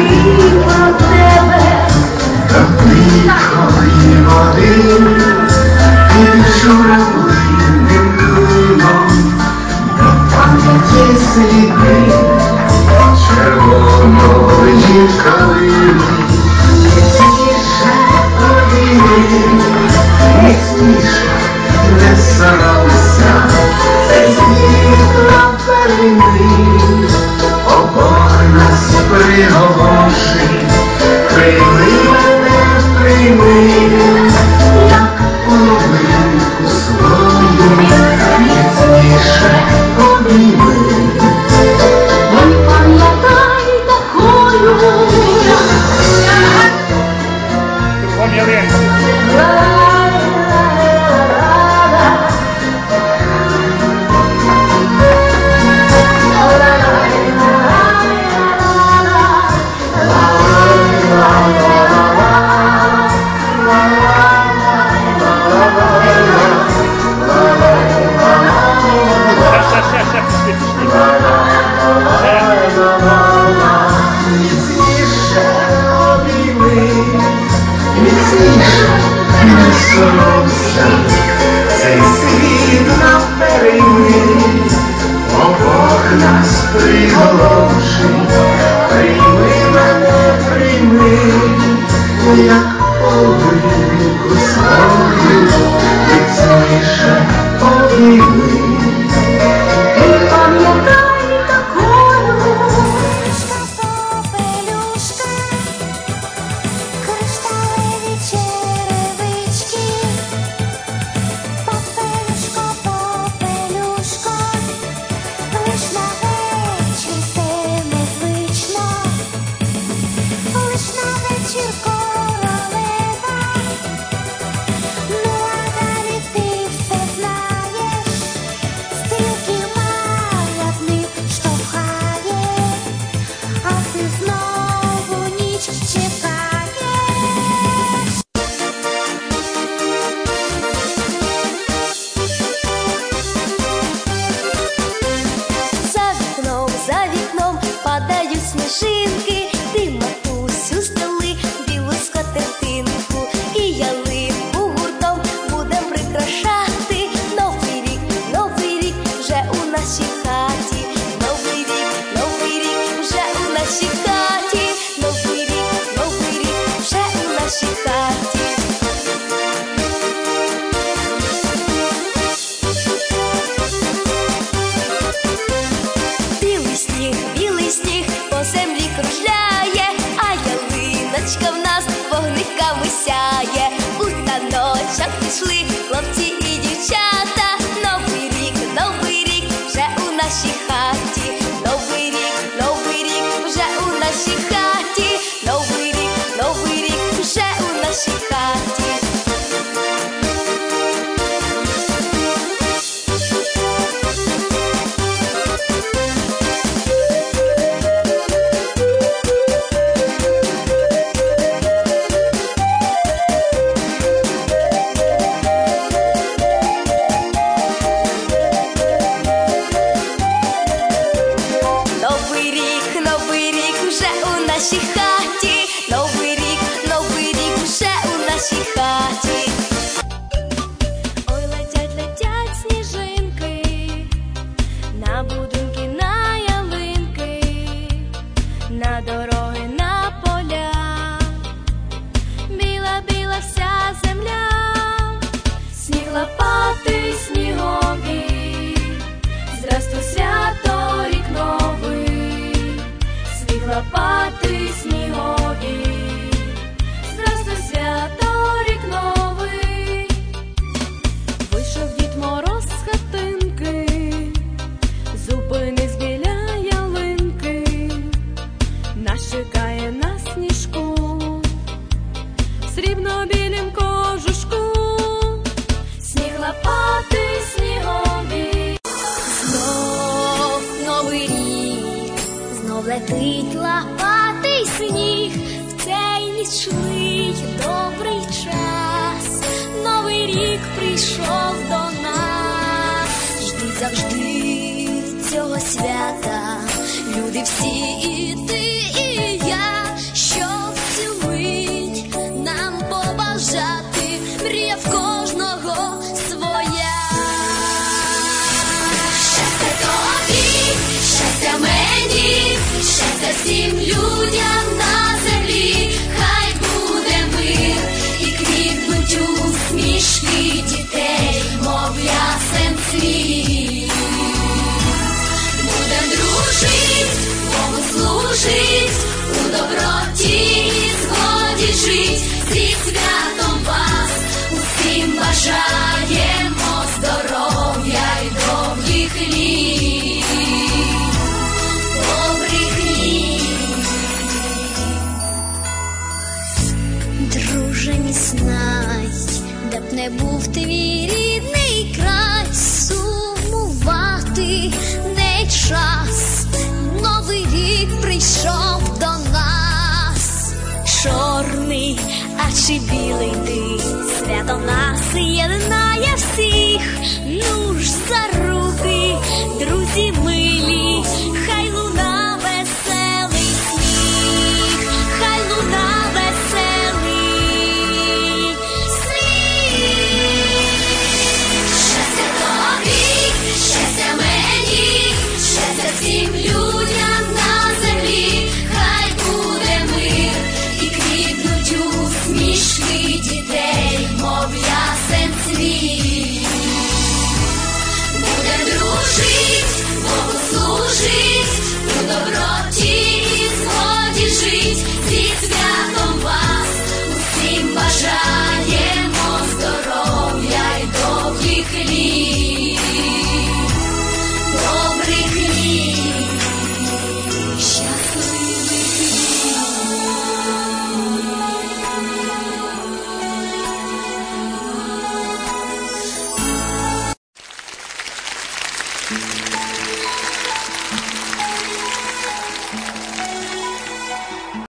Viva Sebe, viva. Gabriel. приголомшить, прийми мене, прийми. наших завжди цього свята. Люди всі і ти, і я, щоб цю мить нам побажати, мрія в кожного своя. Щастя тобі, щастя мені, щастя всім людям знай, де б не був твій рідний край, сумувати не час, новий рік прийшов до нас, чорний, а чи білий ти, свято нас єднає всіх, ну ж за руки, друзі милі, хай